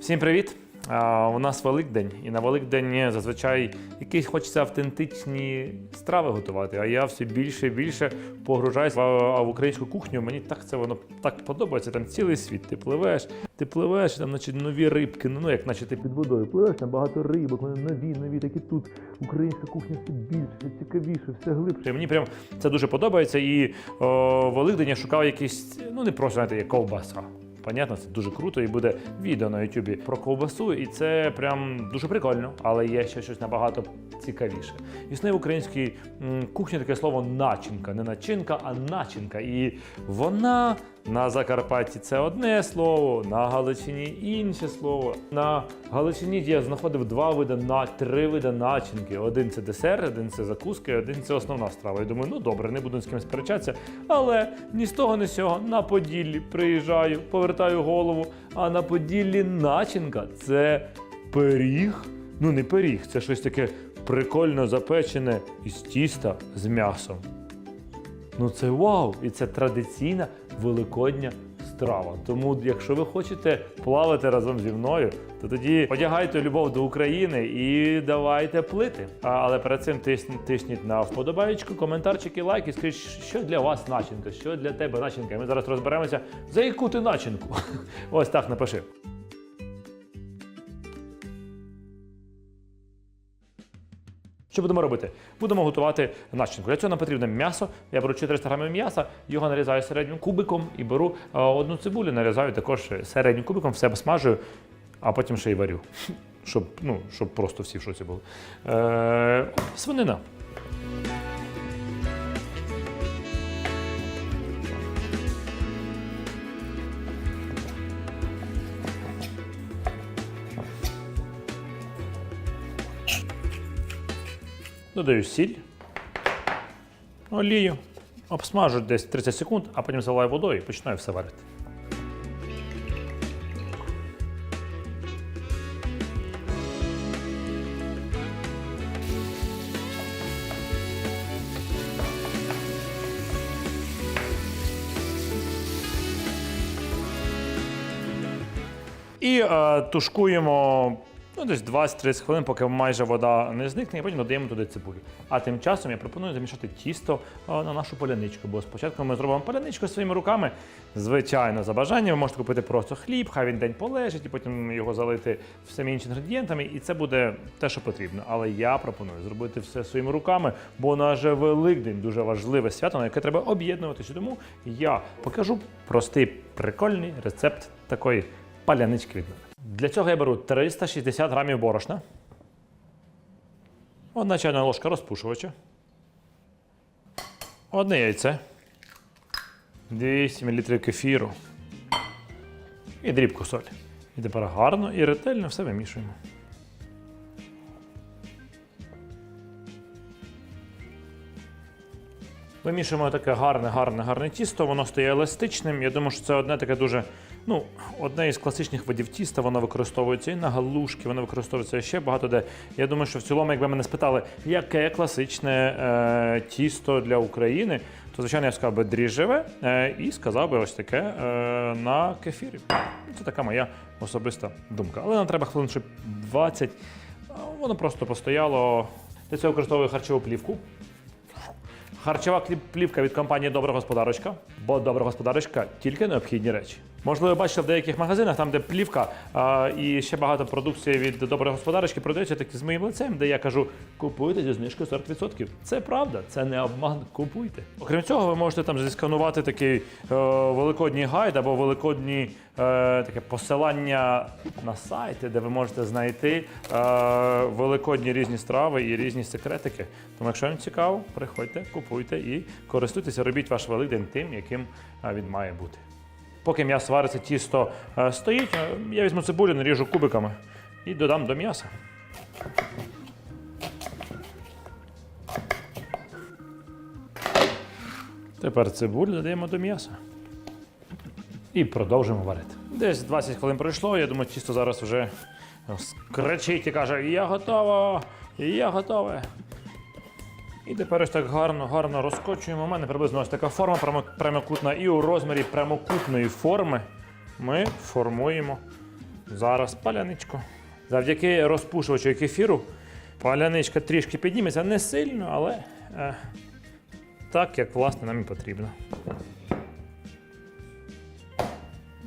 Всім привіт! У нас Великдень, і на Великдень зазвичай якісь хочеться автентичні страви готувати. А я все більше і більше погружаюсь в, українську кухню. Мені так це воно так подобається. Там цілий світ. Ти пливеш, ти пливеш, там наче нові рибки. Ну, ну як наче ти під водою пливеш, там багато рибок, вони нові, нові, такі тут. Українська кухня все більше, все цікавіше, все глибше. І Мені прям це дуже подобається. І о, Великдень я шукав якісь, ну не просто знаєте, як ковбаса. Понятно, це дуже круто, і буде відео на Ютубі про ковбасу, і це прям дуже прикольно, але є ще щось набагато цікавіше. Існує в українській кухні таке слово начинка, не начинка, а начинка. І вона на Закарпатті це одне слово, на Галичині інше слово. На Галичині я знаходив два види на три види начинки. Один це десерт, один це закуски, один це основна страва. Я думаю, ну добре, не буду з ким сперечатися. Але ні з того, ні з цього на Поділлі приїжджаю, повертаю голову. А на Поділлі начинка це пиріг. Ну не пиріг, це щось таке прикольно запечене із тіста з м'ясом. Ну це вау! І це традиційна великодня страва. Тому, якщо ви хочете плавати разом зі мною, то тоді одягайте любов до України і давайте плити. А, але перед цим тисніть, тисніть на вподобаєчку, коментарчик і лайк, і скажіть, що для вас начинка, що для тебе начинка. Ми зараз розберемося, за яку ти начинку. Ось так напиши. Що будемо робити? Будемо готувати начинку. Для цього нам потрібно м'ясо. Я беру 400 грамів м'яса, його нарізаю середнім кубиком і беру е, одну цибулю, нарізаю також середнім кубиком, все обсмажую, а потім ще й варю. Щоб, ну, щоб просто всі в шоці були. Е, свинина. Додаю сіль, олію, обсмажу десь 30 секунд, а потім заливаю водою і починаю все варити. І е, тушкуємо ну, десь 20-30 хвилин, поки майже вода не зникне, і потім додаємо туди цибулю. А тим часом я пропоную замішати тісто е, на нашу поляничку. Бо спочатку ми зробимо поляничку своїми руками. Звичайно, за бажанням ви можете купити просто хліб, хай він день полежить, і потім його залити всіми іншими інгредієнтами, і це буде те, що потрібно. Але я пропоную зробити все своїми руками, бо наш Великдень дуже важливе свято, на яке треба об'єднуватися. Тому я покажу простий прикольний рецепт такої палянички від мене. Для цього я беру 360 грамів борошна, одна чайна ложка розпушувача, одне яйце, 200 мл кефіру і дрібку солі. І тепер гарно і ретельно все вимішуємо. Вимішуємо таке гарне, гарне, гарне тісто, воно стає еластичним. Я думаю, що це одне таке дуже, ну, одне із класичних видів тіста, воно використовується і на галушки, воно використовується ще багато де. Я думаю, що в цілому, якби мене спитали, яке класичне е, тісто для України, то звичайно я сказав би дріжджеве е, і сказав би ось таке е, на кефірі. Це така моя особиста думка. Але нам треба хвилин ще 20. Воно просто постояло. Для цього використовую харчову плівку. Харчова плівка від компанії Добра господарочка, бо добра господарочка тільки необхідні речі. Можливо, бачили в деяких магазинах, там, де плівка а, і ще багато продукції від доброї господарочки продаються такі з моїм лицем, де я кажу, купуйте зі знижкою 40%. Це правда, це не обман, купуйте. Окрім цього, ви можете там зісканувати такий е, великодній гайд або великодні е, таке посилання на сайти, де ви можете знайти е, великодні різні страви і різні секретики. Тому, якщо вам цікаво, приходьте, купуйте і користуйтеся, робіть ваш великдень тим, яким е, він має бути. Поки м'ясо вариться, тісто е, стоїть, е, я візьму цибулю, наріжу кубиками і додам до м'яса. Тепер цибулю додаємо до м'яса. І продовжуємо варити. Десь 20 хвилин пройшло. Я думаю, тісто зараз вже кричить і каже: Я готово! Я готове. І тепер ось так гарно, гарно розкочуємо. У мене приблизно ось така форма прямокутна. І у розмірі прямокутної форми ми формуємо Зараз паляничку. Завдяки розпушувачу кефіру паляничка трішки підніметься не сильно, але е, так, як власне нам і потрібно.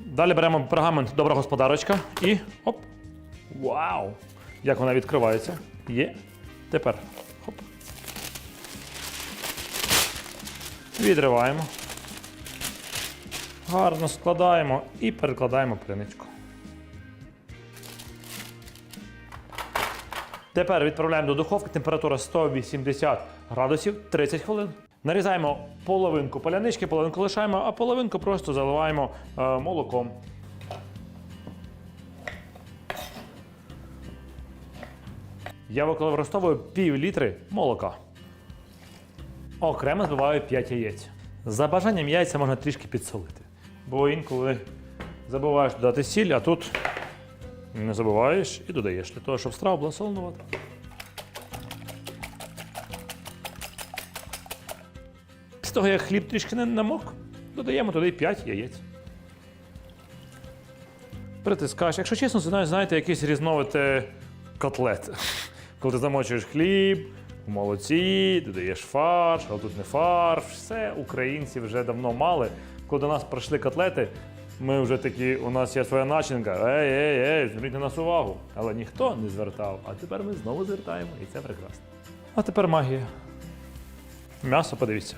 Далі беремо пергамент добра господарочка і оп. Вау! Як вона відкривається? Є. Тепер. Відриваємо. Гарно складаємо і перекладаємо пленичку. Тепер відправляємо до духовки. Температура 180 градусів 30 хвилин. Нарізаємо половинку палянички, половинку лишаємо, а половинку просто заливаємо е, молоком. Я використовую пів літри молока. Окремо збиваю 5 яєць. За бажанням яйця можна трішки підсолити. Бо інколи забуваєш додати сіль, а тут не забуваєш і додаєш для того, щоб страва була солонувата. Після того, як хліб трішки не намок, додаємо туди 5 яєць. Притискаєш. Якщо чесно, це знаєте, якийсь різновид е, котлет. Коли ти замочуєш хліб, в молоці, додаєш фарш, а тут не фарш. Все українці вже давно мали. Коли до нас прийшли котлети, ми вже такі, у нас є своя начинка. Ей, ей, ей, зверніть на нас увагу. Але ніхто не звертав. А тепер ми знову звертаємо, і це прекрасно. А тепер магія. М'ясо, подивіться.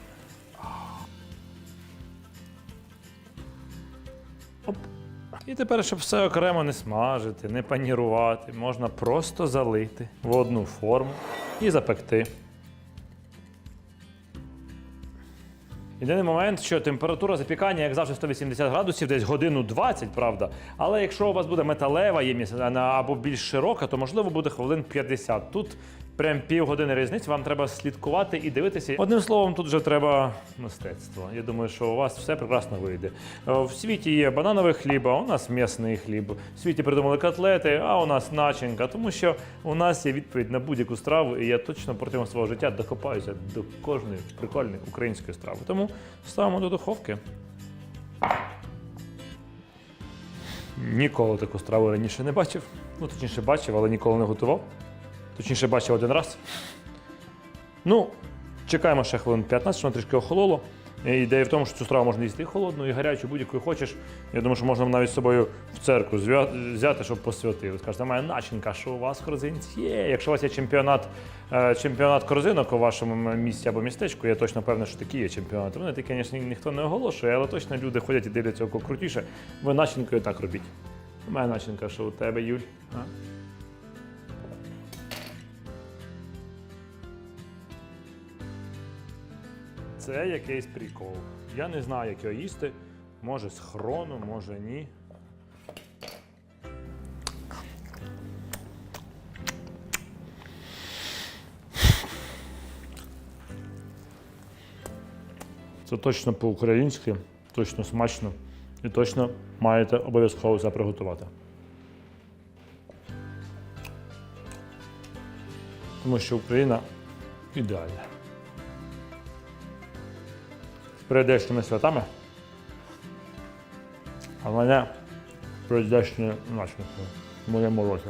І тепер, щоб все окремо не смажити, не панірувати, можна просто залити в одну форму і запекти. Єдиний момент, що температура запікання, як завжди, 180 градусів, десь годину 20, правда. Але якщо у вас буде металева ємність або більш широка, то можливо буде хвилин 50. Тут прям півгодини різниці, вам треба слідкувати і дивитися. Одним словом, тут вже треба мистецтво. Я думаю, що у вас все прекрасно вийде. Е, В світі є банановий хліб, а у нас м'ясний хліб. В світі придумали котлети, а у нас начинка. Тому що у нас є відповідь на будь-яку страву, і я точно протягом свого життя докопаюся до кожної прикольної української страви. Тому ставимо до духовки. Ніколи таку страву раніше не бачив. Ну, точніше, бачив, але ніколи не готував. Точніше, бачив один раз. Ну, чекаємо ще хвилин 15, щоб воно трішки охололо. Ідея в тому, що цю страву можна їсти і холодну, і гарячу, будь-яку хочеш. Я думаю, що можна навіть з собою в церкву взяти, щоб посвятили. Скажете, моя начинка, що у вас корзинці є. Якщо у вас є чемпіонат, е, чемпіонат корзинок у вашому місті або містечку, я точно певний, що такі є чемпіонати. Вони такі, звісно, ніхто не оголошує, але точно люди ходять і дивляться око крутіше. Ви начинкою так робіть. Моя начинка, що у тебе, Юль? А? Це якийсь прикол. Я не знаю, як його їсти. Може з хрону, може ні. Це точно по-українськи, точно смачно і точно маєте обов'язково це приготувати. Тому що Україна ідеальна. Прийдешніми святами, а мене з прийдешньою начинкою в моєму році.